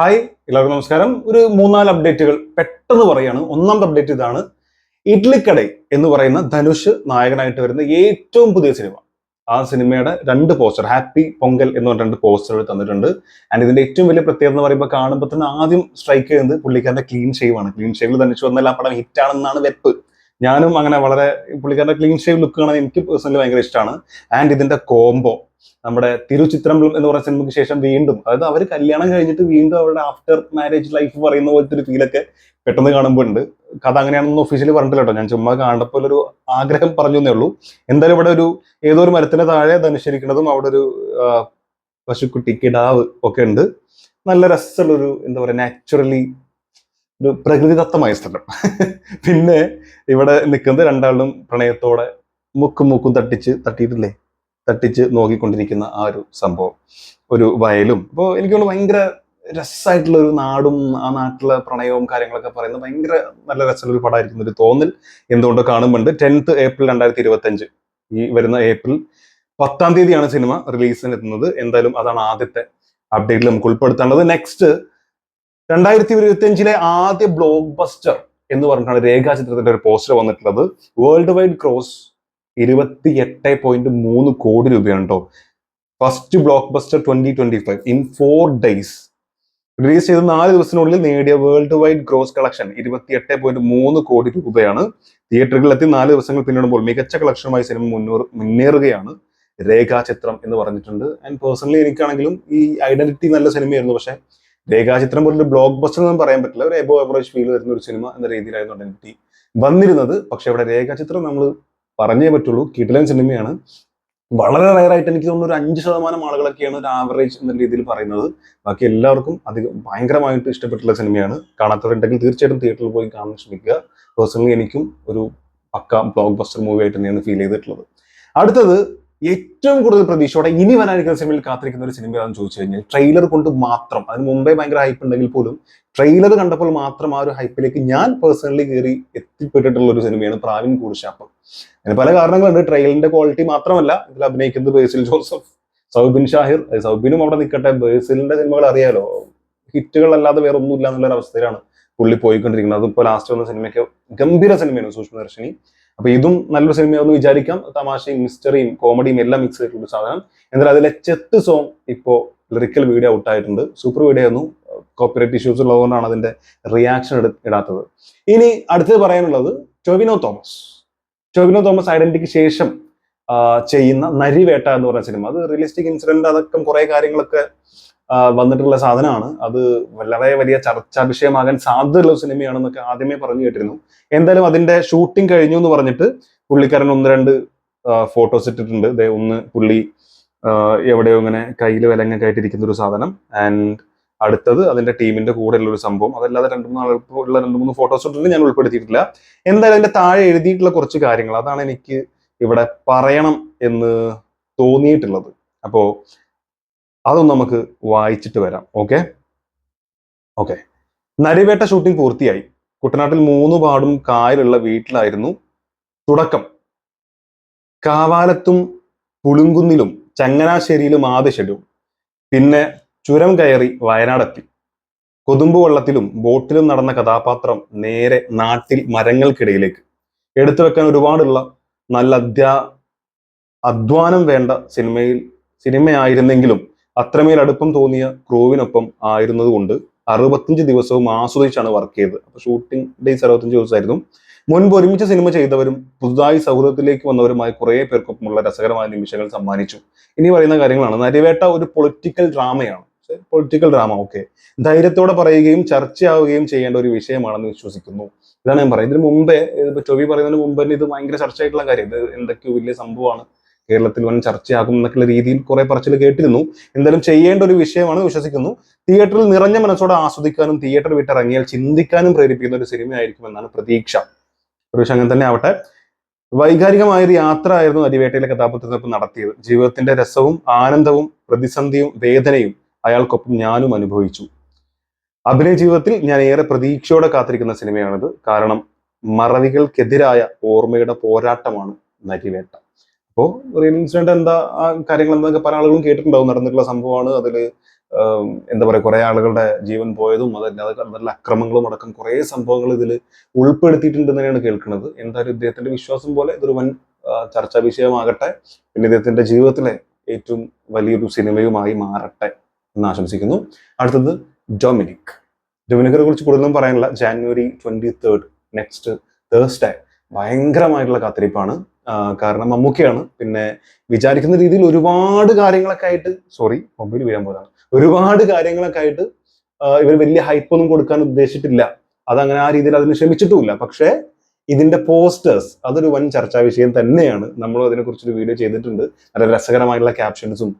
Hi എല്ലാവർക്കും നമസ്കാരം. ഒരു മൂന്നാൽ അപ്ഡേറ്റുകൾ പെട്ടെന്ന് പറയാണ് ഒന്നാമത്തെ അപ്ഡേറ്റ് ഇതാണ്. ഇഡ്ലിക്കടൈ എന്ന് പറയുന്ന ധനുഷ് നായകനായിട്ട് വരുന്ന ഏറ്റവും പുതിയ സിനിമ ആ സിനിമയുടെ രണ്ട് പോസ്റ്റർ ഹാപ്പി പൊങ്കൽ എന്ന് പറഞ്ഞ രണ്ട് പോസ്റ്ററുകൾ തന്നിട്ടുണ്ട്. ആൻഡ് ഇതിന്റെ ഏറ്റവും വലിയ പ്രത്യേകത എന്ന് പറയുമ്പോൾ കാണുമ്പോൾ തന്നെ ആദ്യം സ്ട്രൈക്ക് ചെയ്യുന്നത് പുള്ളിക്കാരന്റെ ക്ലീൻ ഷേവ് ആണ്. ക്ലീൻ ഷേവിൽ ധനുഷ് വന്നാൽ ആ പടം ഹിറ്റാണെന്നാണ് വെപ്പ്. ഞാനും അങ്ങനെ വളരെ പുള്ളിക്കാരന്റെ ക്ലീൻ ഷേവ് ലുക്ക് കാണാൻ എനിക്ക് പേഴ്സണലി ഭയങ്കര ഇഷ്ടമാണ് ആൻഡ് ഇതിന്റെ കോംബോ നമ്മുടെ തിരുചിത്രം എന്ന് പറഞ്ഞ സിനിമയ്ക്ക് ശേഷം വീണ്ടും അതായത് അവർ കല്യാണം കഴിഞ്ഞിട്ട് വീണ്ടും അവരുടെ ആഫ്റ്റർ മാരേജ് ലൈഫ് പറയുന്ന പോലത്തെ ഒരു ഫീലൊക്കെ പെട്ടെന്ന് കാണുമ്പോൾ ഉണ്ട് കഥ അങ്ങനെയാണെന്ന് ഒഫീഷ്യലി പറഞ്ഞിട്ടില്ല കേട്ടോ. ഞാൻ ചുമ്മാ കാണപ്പോൾ ഒരു ആഗ്രഹം പറഞ്ഞു എന്നേ ഉള്ളൂ. എന്തായാലും ഇവിടെ ഒരു ഏതോ ഒരു മരത്തിന് താഴെ ധനുഷരിക്കുന്നതും അവിടെ ഒരു പശുക്കുട്ടി കിടാവ് ഒക്കെ ഉണ്ട്. നല്ല രസമുള്ളൊരു എന്താ പറയുക നാച്ചുറലി ഒരു പ്രകൃതിദത്തമായ സ്ഥലം. പിന്നെ ഇവിടെ നിൽക്കുന്നത് രണ്ടാളും പ്രണയത്തോടെ മുക്കും മുക്കും തട്ടിച്ച് തട്ടിയിട്ടില്ലേ? തട്ടിച്ച് നോക്കിക്കൊണ്ടിരിക്കുന്ന ആ ഒരു സംഭവം. ഒരു വയലും. അപ്പോൾ എനിക്ക് ഭയങ്കര രസമായിട്ടുള്ള ഒരു നാടും ആ നാട്ടിലെ പ്രണയവും കാര്യങ്ങളൊക്കെ പറയുന്നത് ഭയങ്കര നല്ല രസമുള്ള ഒരു പടമായിരിക്കും ഒരു തോന്നൽ എന്തുകൊണ്ടോ കാണുമ്പോണ്ട് ടെൻത്ത് ഏപ്രിൽ രണ്ടായിരത്തി ഇരുപത്തി അഞ്ച് ഈ വരുന്ന ഏപ്രിൽ പത്താം തീയതിയാണ് സിനിമ റിലീസിന് എത്തുന്നത് എന്തായാലും അതാണ് ആദ്യത്തെ അപ്ഡേറ്റിൽ നമുക്ക് ഉൾപ്പെടുത്തേണ്ടത്. നെക്സ്റ്റ് രണ്ടായിരത്തി ഇരുപത്തി അഞ്ചിലെ ആദ്യ ബ്ലോക്ക് ബസ്റ്റർ എന്ന് പറഞ്ഞിട്ടാണ് രേഖാചിത്രത്തിന്റെ ഒരു പോസ്റ്റർ വന്നിട്ടുള്ളത്. വേൾഡ് വൈഡ് ക്രോസ് ഇരുപത്തി എട്ട് പോയിന്റ് മൂന്ന് കോടി രൂപയാണ് കേട്ടോ first blockbuster twenty twenty five in four days release ചെയ്ത നാല് ദിവസത്തിനുള്ളിൽ നേടിയ വേൾഡ് വൈഡ് ഗ്രോസ് കളക്ഷൻ ഇരുപത്തി എട്ട് പോയിന്റ് മൂന്ന് കോടി രൂപയാണ്. തിയേറ്ററുകളിലെത്തി നാല് ദിവസങ്ങൾ പിന്നിടുമ്പോൾ മികച്ച കളക്ഷനുമായി സിനിമ മുന്നേറ മുന്നേറുകയാണ് രേഖാചിത്രം എന്ന് പറഞ്ഞിട്ടുണ്ട്. ആൻഡ് പേഴ്സണലി എനിക്കാണെങ്കിലും ഈ ഐഡന്റിറ്റി നല്ല സിനിമയായിരുന്നു പക്ഷെ രേഖാചിത്രം പോലൊരു ബ്ലോക്ക് ബസ്റ്റർ എന്ന് പറയാൻ പറ്റില്ല. ഒരു എബോ എവറേജ് ഫീൽ വരുന്ന ഒരു സിനിമ എന്ന രീതിയിലായിരുന്നു ഐഡന്റിറ്റി വന്നിരുന്നത്. പക്ഷെ ഇവിടെ രേഖാചിത്രം നമ്മൾ പറഞ്ഞേ പറ്റുള്ളൂ. കിടിലൻ സിനിമയാണ് വളരെ റയറായിട്ട് എനിക്ക് തോന്നുന്നു ഒരു അഞ്ച് ശതമാനം ആളുകളൊക്കെയാണ് ഒരു ആവറേജ് എന്ന രീതിയിൽ പറയുന്നത്. ബാക്കി എല്ലാവർക്കും അധികം ഭയങ്കരമായിട്ട് ഇഷ്ടപ്പെട്ടുള്ള സിനിമയാണ് കാണാത്തവരുണ്ടെങ്കിൽ തീർച്ചയായിട്ടും തിയേറ്ററിൽ പോയി കാണാൻ ശ്രമിക്കുക. പേഴ്സണലി എനിക്കും ഒരു പക്ക ബ്ലോക്ക് ബസ്റ്റർ മൂവി ആയിട്ട് തന്നെയാണ് ഫീൽ ചെയ്തിട്ടുള്ളത്. അടുത്തത് ഏറ്റവും കൂടുതൽ പ്രതീക്ഷയോടെ ഇനി വരാനിരിക്കുന്ന സിനിമയിൽ കാത്തിരിക്കുന്ന ഒരു സിനിമ ഏതാണെന്ന് ചോദിച്ചു കഴിഞ്ഞാൽ ട്രെയിലർ കൊണ്ട് മാത്രം. അതിന് മുമ്പേ ഭയങ്കര ഹൈപ്പ് ഉണ്ടെങ്കിൽ പോലും ട്രെയിലർ കണ്ടപ്പോൾ മാത്രം ആ ഒരു ഹൈപ്പിലേക്ക് ഞാൻ പേഴ്സണലി കയറി എത്തിപ്പെട്ടിട്ടുള്ള ഒരു സിനിമയാണ് പ്രാവിൻ കൂടുശാപ്പം. അങ്ങനെ പല കാരണങ്ങളുണ്ട്. ട്രെയിലറിന്റെ ക്വാളിറ്റി മാത്രമല്ല ഇതിൽ അഭിനയിക്കുന്നത് ബേസിൽ ജോസഫ് സൗബിൻ ഷാഹിർ. സൗബിനും അവിടെ നിൽക്കട്ടെ ബേസിലിന്റെ സിനിമകൾ അറിയാലോ. ഹിറ്റുകളല്ലാതെ വേറെ ഒന്നുമില്ല എന്നുള്ള ഒരു അവസ്ഥയിലാണ് പുള്ളി പോയിക്കൊണ്ടിരിക്കുന്നത്. അതിപ്പോ ലാസ്റ്റ് വന്ന സിനിമയ്ക്ക് ഗംഭീര സിനിമയാണ് സൂക്ഷ്മദർശിനി. അപ്പൊ ഇതും നല്ലൊരു സിനിമയാണെന്ന് വിചാരിക്കാം. തമാശയും മിസ്റ്ററിയും കോമഡിയും എല്ലാം മിക്സ് ചെയ്തിട്ടുള്ള സാധനം. എന്നാൽ അതിലെ ചെത്ത് സോങ് ഇപ്പോ ലിറിക്കൽ വീഡിയോ ഔട്ട് ആയിട്ടുണ്ട്. സൂപ്പർ വീഡിയോ ആയിരുന്നു. കോപ്പറേറ്റ് ഇഷ്യൂസ് ഉള്ളതുകൊണ്ടാണ് അതിന്റെ റിയാക്ഷൻ ഇടാത്തത്. ഇനി അടുത്തത് പറയാനുള്ളത് ടൊവിനോ തോമസ്. ടൊവിനോ തോമസ് ഐഡന്റിറ്റിക്ക് ശേഷം ചെയ്യുന്ന നരിവേട്ട എന്ന് പറഞ്ഞ സിനിമ. അത് റിയലിസ്റ്റിക് ഇൻസിഡന്റ് അതൊക്കെ കുറെ കാര്യങ്ങളൊക്കെ വന്നിട്ടുള്ള സാധനമാണ്. അത് വളരെ വലിയ ചർച്ചാ വിഷയമാകാൻ സാധ്യതയുള്ള സിനിമയാണെന്നൊക്കെ ആദ്യമേ പറഞ്ഞു കേട്ടിരുന്നു. എന്തായാലും അതിന്റെ ഷൂട്ടിംഗ് കഴിഞ്ഞു എന്ന് പറഞ്ഞിട്ട് പുള്ളിക്കാരൻ ഒന്ന് രണ്ട് ഫോട്ടോസ് ഇട്ടിട്ടുണ്ട്. ദേ ഒന്ന് പുള്ളി എവിടെയോ ഇങ്ങനെ കയ്യിൽ വിലങ്ങൊക്കെ ആയിട്ടിരിക്കുന്ന ഒരു സാധനം. ആൻഡ് അടുത്തത് അതിന്റെ ടീമിന്റെ കൂടെ ഉള്ള ഒരു സംഭവം. അതല്ലാതെ രണ്ട് മൂന്ന് ഉള്ള രണ്ട് മൂന്ന് ഫോട്ടോസ് ഇട്ടിട്ട് ഞാൻ ഉൾപ്പെടുത്തിയിട്ടില്ല. എന്തായാലും അതിന്റെ താഴെ എഴുതിയിട്ടുള്ള കുറച്ച് കാര്യങ്ങൾ. അതാണ് എനിക്ക് ഇവിടെ പറയണം എന്ന് തോന്നിയിട്ടുള്ളത്. അപ്പോ അതൊന്ന് നമുക്ക് വായിച്ചിട്ട് വരാം. ഓക്കെ ഓക്കെ നരിവേട്ട ഷൂട്ടിംഗ് പൂർത്തിയായി. കുട്ടനാട്ടിൽ മൂന്ന് പാടും കായലുള്ള വീട്ടിലായിരുന്നു തുടക്കം. കാവാലത്തും പുളുങ്കുന്നിലും ചങ്ങനാശ്ശേരിയിലും ആദ്യ ഷെഡ്യൂൾ പിന്നെ ചുരം കയറി വയനാടെത്തി. കൊതുമ്പ് വള്ളത്തിലും ബോട്ടിലും നടന്ന കഥാപാത്രം നേരെ നാട്ടിൽ മരങ്ങൾക്കിടയിലേക്ക്. എടുത്തു വെക്കാൻ ഒരുപാടുള്ള നല്ല അധ്യാ അധ്വാനം വേണ്ട സിനിമയിൽ സിനിമയായിരുന്നെങ്കിലും അത്രമേൽ അടുപ്പം തോന്നിയ ക്രൂവിനൊപ്പം ആയിരുന്നത് കൊണ്ട് അറുപത്തഞ്ച് ദിവസവും ആസ്വദിച്ചാണ് വർക്ക് ചെയ്തത്. അപ്പൊ ഷൂട്ടിംഗ് ഡേയ്സ് അറുപത്തഞ്ച് ദിവസമായിരുന്നു. മുൻപ് ഒരുമിച്ച് സിനിമ ചെയ്തവരും പുതുതായി സൗഹൃദത്തിലേക്ക് വന്നവരുമായി കുറേ പേർക്കൊപ്പമുള്ള രസകരമായ നിമിഷങ്ങൾ സമ്മാനിച്ചു. ഇനി പറയുന്ന കാര്യങ്ങളാണ്. നരിവേട്ട ഒരു പൊളിറ്റിക്കൽ ഡ്രാമയാണ് പൊളിറ്റിക്കൽ ഡ്രാമ ഓക്കെ ധൈര്യത്തോടെ പറയുകയും ചർച്ചയാവുകയും ചെയ്യേണ്ട ഒരു വിഷയമാണെന്ന് വിശ്വസിക്കുന്നു. ഇതാണ് ഞാൻ പറയുന്നത്. ഇതിന് മുമ്പേ ഇപ്പൊ ടൊവി പറയുന്നതിന് മുമ്പ് തന്നെ ഇത് ഭയങ്കര ചർച്ചയായിട്ടുള്ള കാര്യം. ഇത് എന്തൊക്കെയോ വലിയ സംഭവമാണ്. കേരളത്തിൽ വൻ ചർച്ചയാകും എന്നൊക്കെയുള്ള രീതിയിൽ കുറെ പറച്ചിൽ കേട്ടിരുന്നു. എന്തായാലും ചെയ്യേണ്ട ഒരു വിഷയമാണ് വിശ്വസിക്കുന്നു. തിയേറ്ററിൽ നിറഞ്ഞ മനസ്സോടെ ആസ്വദിക്കാനും തിയേറ്റർ വിട്ടിറങ്ങിയാൽ ചിന്തിക്കാനും പ്രേരിപ്പിക്കുന്ന ഒരു സിനിമയായിരിക്കും എന്നാണ് പ്രതീക്ഷ. ഒരു അങ്ങനെ തന്നെ ആവട്ടെ. വൈകാരികമായ ഒരു യാത്ര ആയിരുന്നു അരിവേട്ടയിലെ കഥാപാത്രത്തിനൊപ്പം നടത്തിയത്. ജീവിതത്തിന്റെ രസവും ആനന്ദവും പ്രതിസന്ധിയും വേദനയും അയാൾക്കൊപ്പം ഞാനും അനുഭവിച്ചു. അഭിനയ ജീവിതത്തിൽ ഞാൻ ഏറെ പ്രതീക്ഷയോടെ കാത്തിരിക്കുന്ന സിനിമയാണിത്. കാരണം മറവികൾക്കെതിരായ ഓർമ്മയുടെ പോരാട്ടമാണ് നരിവേട്ട. അപ്പോൾ റിയൽ ഇൻസിഡന്റ് എന്താ ആ കാര്യങ്ങൾ എന്തൊക്കെ പല ആളുകളും കേട്ടിട്ടുണ്ടാവും നടന്നിട്ടുള്ള സംഭവമാണ്. അതിൽ എന്താ പറയുക കുറെ ആളുകളുടെ ജീവൻ പോയതും അതല്ലാതെ നല്ല അക്രമങ്ങളും അടക്കം കുറെ സംഭവങ്ങൾ ഇതിൽ ഉൾപ്പെടുത്തിയിട്ടുണ്ട് തന്നെയാണ് കേൾക്കുന്നത്. എന്തായാലും ഇദ്ദേഹത്തിന്റെ വിശ്വാസം പോലെ ഇതൊരു വൻ ചർച്ചാ വിഷയമാകട്ടെ പിന്നെ ഇദ്ദേഹത്തിന്റെ ജീവിതത്തിലെ ഏറ്റവും വലിയൊരു സിനിമയുമായി മാറട്ടെ എന്ന് ആശംസിക്കുന്നു. അടുത്തത് ഡൊമിനിക്. ഡൊമിനിക്കിനെ കുറിച്ച് കൂടുതലൊന്നും പറയാനില്ല. January twenty third next Thursday ഭയങ്കരമായിട്ടുള്ള കാത്തിരിപ്പാണ്. കാരണം മമ്മൂക്കയാണ്. പിന്നെ വിചാരിക്കുന്ന രീതിയിൽ ഒരുപാട് കാര്യങ്ങളൊക്കെ ആയിട്ട് സോറി മൊബൈൽ വീഴാൻ പോയതാണ് ഒരുപാട് കാര്യങ്ങളൊക്കെ ആയിട്ട് ഇവർ വലിയ ഹൈപ്പ് ഒന്നും കൊടുക്കാൻ ഉദ്ദേശിച്ചിട്ടില്ല. അതങ്ങനെ ആ രീതിയിൽ അതിന് ശ്രമിച്ചിട്ടുമില്ല. പക്ഷേ ഇതിന്റെ പോസ്റ്റേഴ്സ് അതൊരു വൻ ചർച്ചാ വിഷയം തന്നെയാണ്. നമ്മൾ അതിനെക്കുറിച്ചൊരു വീഡിയോ ചെയ്തിട്ടുണ്ട്. നല്ല രസകരമായിട്ടുള്ള ക്യാപ്ഷൻസും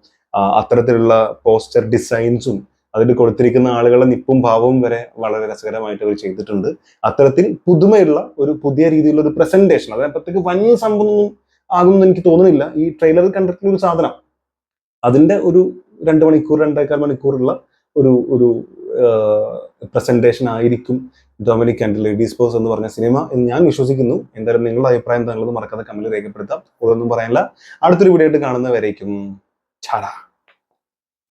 അത്തരത്തിലുള്ള പോസ്റ്റർ ഡിസൈൻസും അതിൽ കൊടുത്തിരിക്കുന്ന ആളുകളുടെ നിപ്പും ഭാവവും വരെ വളരെ രസകരമായിട്ട് അവർ ചെയ്തിട്ടുണ്ട്. അത്തരത്തിൽ പുതുമയുള്ള ഒരു പുതിയ രീതിയിലുള്ള ഒരു പ്രസന്റേഷൻ അതിനപ്പുറത്തേക്ക് വൻ സംഭവമൊന്നും ആകുമെന്ന് എനിക്ക് തോന്നുന്നില്ല. ഈ ട്രെയിലർ കണ്ടിട്ടുള്ള ഒരു സാധനം. അതിന്റെ ഒരു രണ്ട് മണിക്കൂർ രണ്ടേക്കാൽ മണിക്കൂറുള്ള ഒരു ഒരു പ്രസന്റേഷൻ ആയിരിക്കും ഡൊമിനിക് ആൻഡ് ലേഡീസ് ബോസ് എന്ന് പറഞ്ഞ സിനിമ എന്ന് ഞാൻ വിശ്വസിക്കുന്നു. എന്തായാലും നിങ്ങളുടെ അഭിപ്രായം എന്താണെന്ന് മറക്കാതെ കമന്റ് രേഖപ്പെടുത്താം. കൂടുതലൊന്നും പറയാനില്ല. അടുത്തൊരു വീഡിയോ ആയിട്ട് കാണുന്നവരേക്കും ചാടാ.